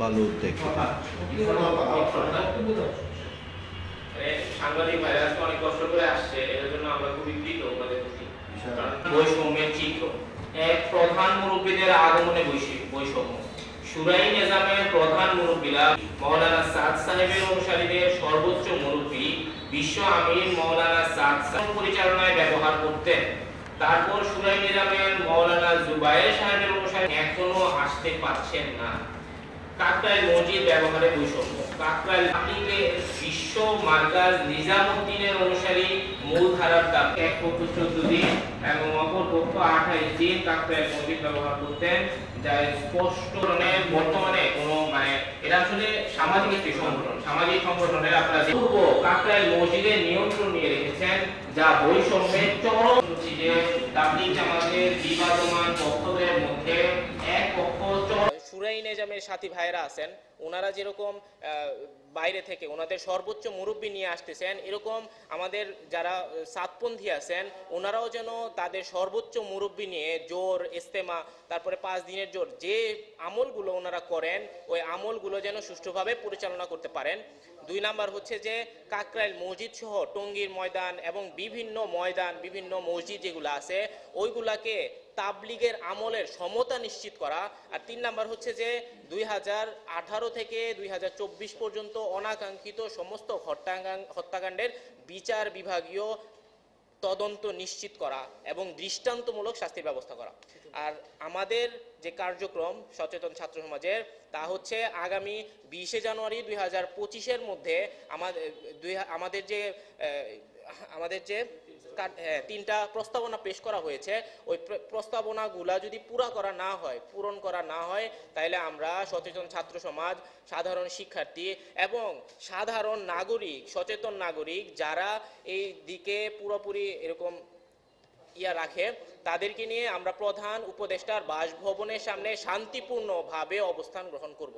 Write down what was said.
ভালো উদ্যোগ মানে সাংবাদিক ভাইরা অনেক কষ্ট করে আসছে এর জন্য আমরা খুবই কৃত ওনাদের প্রতি। বৈষম্যের চিত্র। এক প্রধান মুরব্বীদের আগমনে বৈষম্য সুরাই নিজামের প্রধান মুরব্বীরা মৌলানা সাদ সাহেবের অনুসারীদের সর্বোচ্চ মুরব্বী বিশ্ব আমির মৌলানা সাদ সাহেব পরিচালনায় ব্যবহার করতেন। তারপর সুরাই নিজামের মৌলানা জুবাইর সাহেবের অনুসারী এখনও আসতে পারছেন না। কাকরাইল মসজিদ ব্যবহারে বৈষম্য। কাকরাইল পাবলিকে বিশ্ব মার্কাজ নিজামুদ্দিনের অনুসারী মূলধারার দাবি। এক পক্ষ চোদ্দ দিন এবং অপর পক্ষ আঠাইশ দিন কাকরাইল মসজিদ ব্যবহার করতেন, যা স্পষ্ট মানে বর্তমানে কোনো মানে এটা আসলে সামাজিক একটি সংগঠন। সামাজিক সংগঠনের আপনারা পূর্ব কাকরাইল মসজিদের নিয়ন্ত্রণ নিয়ে রেখেছেন, যা বৈষম্যের চরম যে তাবলিগ জামাতের বিবাদমান পক্ষদের মধ্যে এক পক্ষ চরম সুরাই নেজামের সাথী ভাইরা আছেন, ওনারা যেরকম বাইরে থেকে ওনাদের সর্বোচ্চ মুরব্বী নিয়ে আসতেছেন, এরকম আমাদের যারা সাতপন্থী আছেন, ওনারাও যেন তাদের সর্বোচ্চ মুরব্বী নিয়ে জোর, ইস্তেমা, তারপরে পাঁচ দিনের জোর, যে আমলগুলো ওনারা করেন, ওই আমলগুলো যেন সুষ্ঠুভাবে পরিচালনা করতে পারেন। দুই নাম্বার হচ্ছে যে, কাকরাইল মসজিদ সহ টঙ্গীর ময়দান এবং বিভিন্ন ময়দান, বিভিন্ন মসজিদ যেগুলো আছে, ওইগুলাকে তাবলিগের আমলের সমতা নিশ্চিত করা। আর তিন নাম্বার হচ্ছে যে, দুই হাজার আঠারো থেকে দুই হাজার চব্বিশ পর্যন্ত অনাকাঙ্ক্ষিত সমস্ত হত্যাকাণ্ডের বিচার বিভাগীয় তদন্ত নিশ্চিত করা এবং দৃষ্টান্তমূলক শাস্তির ব্যবস্থা করা। আর আমাদের যে কার্যক্রম সচেতন ছাত্র সমাজের, তা হচ্ছে আগামী বিশে জানুয়ারি দুই হাজার পঁচিশের মধ্যে আমাদের দুই আমাদের যে আমাদের যে তিনটা প্রস্তাবনা পেশ করা হয়েছে। ওই প্রস্তাবনাগুলা যদি পুরা করা না হয়, পূরণ করা না হয় তাহলে আমরা সচেতন ছাত্র সমাজ, সাধারণ শিক্ষার্থী এবং সাধারণ নাগরিক, সচেতন নাগরিক যারা এই দিকে পুরোপুরি এরকম ইয়া রাখে, তাদেরকে নিয়ে আমরা প্রধান উপদেষ্টার বাসভবনের সামনে শান্তিপূর্ণভাবে অবস্থান গ্রহণ করব।